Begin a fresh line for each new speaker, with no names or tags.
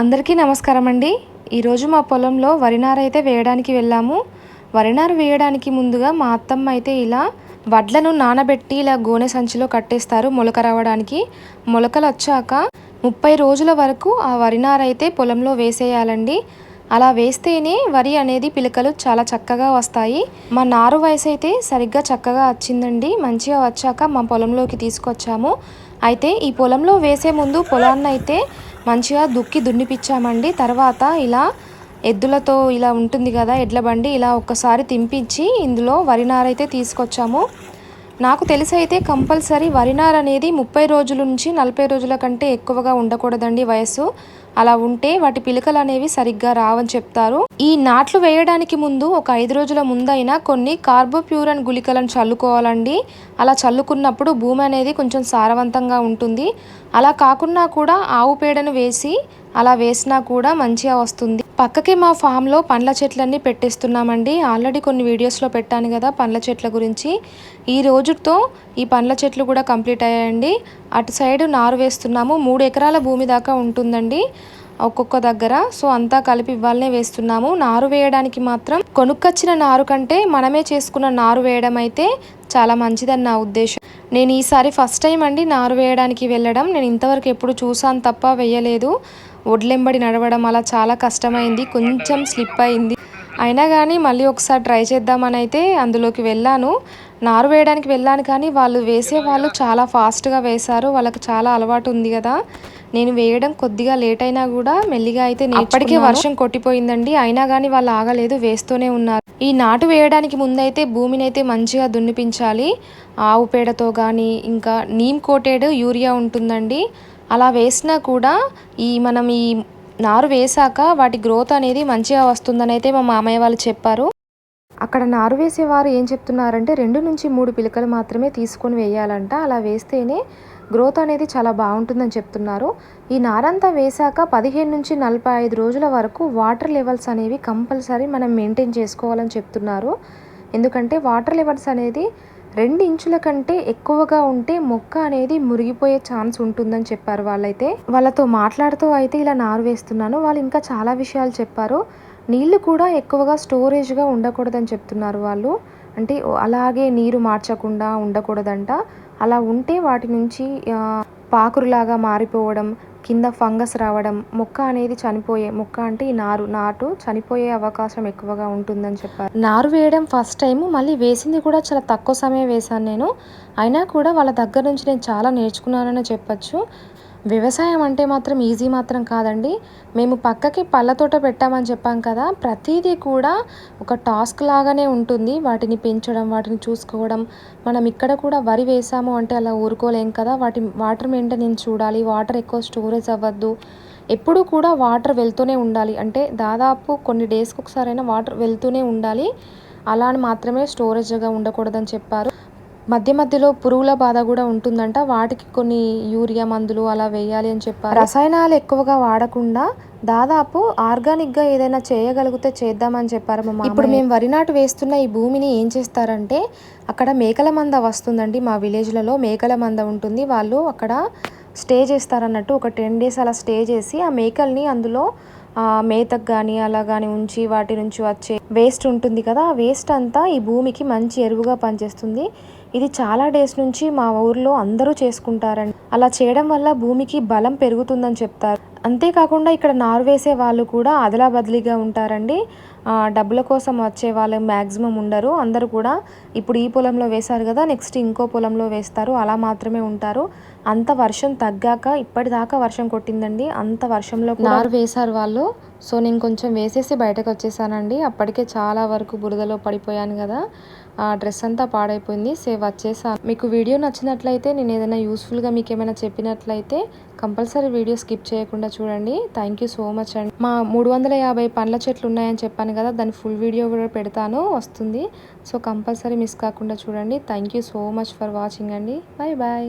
అందరికీ నమస్కారం అండి. ఈరోజు మా పొలంలో వరినార అయితే వేయడానికి వెళ్ళాము. వరినార వేయడానికి ముందుగా మా అత్తమ్మ అయితే ఇలా వడ్లను నానబెట్టి ఇలా గోనె సంచిలో కట్టేస్తారు మొలక రావడానికి. మొలకలు వచ్చాక ముప్పై రోజుల వరకు ఆ వరినార అయితే పొలంలో వేసేయాలండి. అలా వేస్తేనే వరి అనేది పిలకలు చాలా చక్కగా వస్తాయి. మా నారు వయసు అయితే సరిగ్గా చక్కగా వచ్చిందండి. మంచిగా వచ్చాక మా పొలంలోకి తీసుకొచ్చాము. అయితే ఈ పొలంలో వేసే ముందు పొలాన్ని అయితే మంచిగా దుక్కి దున్నిపించామండి. తర్వాత ఇలా ఎద్దులతో ఇలా ఉంటుంది కదా ఎడ్ల బండి ఇలా ఒక్కసారి తింపించి ఇందులో వరి అయితే తీసుకొచ్చాము. నాకు తెలిసి అయితే కంపల్సరీ వరినార్ అనేది ముప్పై రోజుల నుంచి నలభై రోజుల కంటే ఎక్కువగా ఉండకూడదండి వయస్సు. అలా ఉంటే వాటి పిలకలు అనేవి సరిగ్గా రావని చెప్తారు. ఈ నాట్లు వేయడానికి ముందు ఒక ఐదు రోజుల ముందైనా కొన్ని కార్బోప్యూరన్ గుళికలను చల్లుకోవాలండి. అలా చల్లుకున్నప్పుడు భూమి అనేది కొంచెం సారవంతంగా ఉంటుంది. అలా కాకుండా కూడా ఆవు పేడను వేసి అలా వేసినా కూడా మంచిగా వస్తుంది. పక్కకి మా ఫామ్లో పండ్ల చెట్లన్నీ పెట్టేస్తున్నామండి. ఆల్రెడీ కొన్ని వీడియోస్లో పెట్టాను కదా పండ్ల చెట్ల గురించి. ఈ రోజుతో ఈ పండ్ల చెట్లు కూడా కంప్లీట్ అయ్యాయండి. అటు సైడ్ నారు వేస్తున్నాము. మూడు ఎకరాల భూమి దాకా ఉంటుందండి ఒక్కొక్క దగ్గర. సో అంతా కలిపి ఇవ్వాలనే వేస్తున్నాము. నారు వేయడానికి మాత్రం కొనుక్కొచ్చిన నారు కంటే మనమే చేసుకున్న నారు వేయడం అయితే చాలా మంచిదని నా ఉద్దేశం. నేను ఈసారి ఫస్ట్ టైం అండి నారు వేయడానికి వెళ్ళడం. నేను ఇంతవరకు ఎప్పుడు చూసాను తప్ప వేయలేదు. ఒడ్లెంబడి నడవడం అలా చాలా కష్టమైంది. కొంచెం స్లిప్ అయింది. అయినా కానీ మళ్ళీ ఒకసారి ట్రై చేద్దామని అయితే అందులోకి వెళ్ళాను. నారు వేయడానికి వెళ్ళాను కానీ వాళ్ళు వేసే వాళ్ళు చాలా ఫాస్ట్గా వేశారు. వాళ్ళకి చాలా అలవాటు ఉంది కదా. నేను వేయడం కొద్దిగా లేట్ అయినా కూడా మెల్లిగా అయితే అప్పటికే వర్షం కొట్టిపోయిందండి. అయినా కానీ వాళ్ళు ఆగలేదు వేస్తూనే ఉన్నారు. ఈ నాటు వేయడానికి ముందైతే భూమిని అయితే మంచిగా దున్నిపించాలి. ఆవు పేడతో కానీ ఇంకా నీమ్ కోటెడ్ యూరియా ఉంటుందండి. అలా వేసినా కూడా ఈ మనం ఈ నారు వేశాక వాటి గ్రోత్ అనేది మంచిగా వస్తుందని అయితే మా మామయ్య వాళ్ళు చెప్పారు. అక్కడ నారు వేసేవారు ఏం చెప్తున్నారంటే రెండు నుంచి మూడు పిలకలు మాత్రమే తీసుకొని వేయాలంట. అలా వేస్తేనే గ్రోత్ అనేది చాలా బాగుంటుందని చెప్తున్నారు. ఈ నారంతా వేశాక పదిహేను నుంచి నలభై ఐదు రోజుల వరకు వాటర్ లెవెల్స్ అనేవి కంపల్సరీ మనం మెయింటైన్ చేసుకోవాలని చెప్తున్నారు. ఎందుకంటే వాటర్ లెవెల్స్ అనేది రెండు ఇంచుల కంటే ఎక్కువగా ఉంటే మొక్క అనేది మురిగిపోయే ఛాన్స్ ఉంటుందని చెప్పారు వాళ్ళైతే. వాళ్ళతో మాట్లాడుతూ అయితే ఇలా నారు వేస్తున్నాను. వాళ్ళు ఇంకా చాలా విషయాలు చెప్పారు. నీళ్ళు కూడా ఎక్కువగా స్టోరేజ్గా ఉండకూడదని చెప్తున్నారు వాళ్ళు. అంటే అలాగే నీరు మార్చకుండా ఉండకూడదంట. అలా ఉంటే వాటి నుంచి పాకురులాగా మారిపోవడం కింద ఫంగస్ రావడం మొక్క అనేది చనిపోయే మొక్క అంటే ఈ నారు నాటు చనిపోయే అవకాశం ఎక్కువగా ఉంటుందని చెప్పారు. నారు వేయడం ఫస్ట్ టైం మళ్ళీ వేసింది కూడా చాలా తక్కువ సమయం వేశాను నేను. అయినా కూడా వాళ్ళ దగ్గర నుంచి నేను చాలా నేర్చుకున్నానని చెప్పచ్చు. వ్యవసాయం అంటే మాత్రం ఈజీ మాత్రం కాదండి. మేము పక్కకి పళ్ళ తోట పెట్టామని చెప్పాం కదా ప్రతిదీ కూడా ఒక టాస్క్ లాగానే ఉంటుంది. వాటిని పెంచడం వాటిని చూసుకోవడం మనం ఇక్కడ కూడా వరి వేసాము అంటే అలా ఊరుకోలేం కదా. వాటి వాటర్ మెయింటెనెన్స్ చూడాలి వాటర్ ఎక్కువ స్టోరేజ్ అవ్వద్దు. ఎప్పుడూ కూడా వాటర్ వెళ్తూనే ఉండాలి. అంటే దాదాపు కొన్ని డేస్కి ఒకసారైనా వాటర్ వెళ్తూనే ఉండాలి. అలా అని మాత్రమే స్టోరేజ్గా ఉండకూడదని చెప్పారు. మధ్య మధ్యలో పురుగుల బాధ కూడా ఉంటుందంట. వాటికి కొన్ని యూరియా మందులు అలా వేయాలి అని చెప్పారు. రసాయనాలు ఎక్కువగా వాడకుండా దాదాపు ఆర్గానిక్గా ఏదైనా చేయగలిగితే చేద్దామని చెప్పారు మా ఇప్పుడు మేము వరి నాటు వేస్తున్న ఈ భూమిని ఏం చేస్తారంటే అక్కడ మేకల మంద వస్తుందండి మా విలేజ్లలో. మేకల మంద ఉంటుంది. వాళ్ళు అక్కడ స్టే చేస్తారన్నట్టు ఒక టెన్ డేస్ అలా స్టే చేసి ఆ మేకల్ని అందులో మేతకు కానీ అలా కానీ ఉంచి వాటి నుంచి వచ్చే వేస్ట్ ఉంటుంది కదా ఆ వేస్ట్ అంతా ఈ భూమికి మంచి ఎరువుగా పనిచేస్తుంది. ఇది చాలా డేస్ నుంచి మా ఊర్లో అందరూ చేసుకుంటారండి అలా చేయడం వల్ల భూమికి బలం పెరుగుతుందని చెప్తారు. అంతేకాకుండా ఇక్కడ నారు వేసే వాళ్ళు కూడా అదలా బదిలీగా ఉంటారండి. డబ్బుల కోసం వచ్చే వాళ్ళు మ్యాక్సిమం ఉండరు. అందరూ కూడా ఇప్పుడు ఈ పొలంలో వేశారు కదా నెక్స్ట్ ఇంకో పొలంలో వేస్తారు. అలా మాత్రమే ఉంటారు. అంత వర్షం తగ్గాక ఇప్పటిదాకా వర్షం కొట్టిందండి. అంత వర్షంలో నారు వేశారు వాళ్ళు. సో నేను కొంచెం వేసేసి బయటకు వచ్చేసానండి. అప్పటికే చాలా వరకు బురదలో పడిపోయాను కదా. ఆ డ్రెస్ అంతా పాడైపోయింది. సేవ్ వచ్చేసాను మీకు వీడియో నచ్చినట్లయితే నేను ఏదైనా యూస్ఫుల్గా మీకు ఏమైనా చెప్పినట్లయితే కంపల్సరీ వీడియో స్కిప్ చేయకుండా చూడండి. థ్యాంక్ యూ సో మచ్ అండి. మా మూడు వందల యాభై పండ్ల చెట్లు ఉన్నాయని చెప్పాను కదా దాని ఫుల్ వీడియో కూడా పెడతాను వస్తుంది. సో కంపల్సరీ మిస్ కాకుండా చూడండి. Thank you so much for watching అండి. Bye bye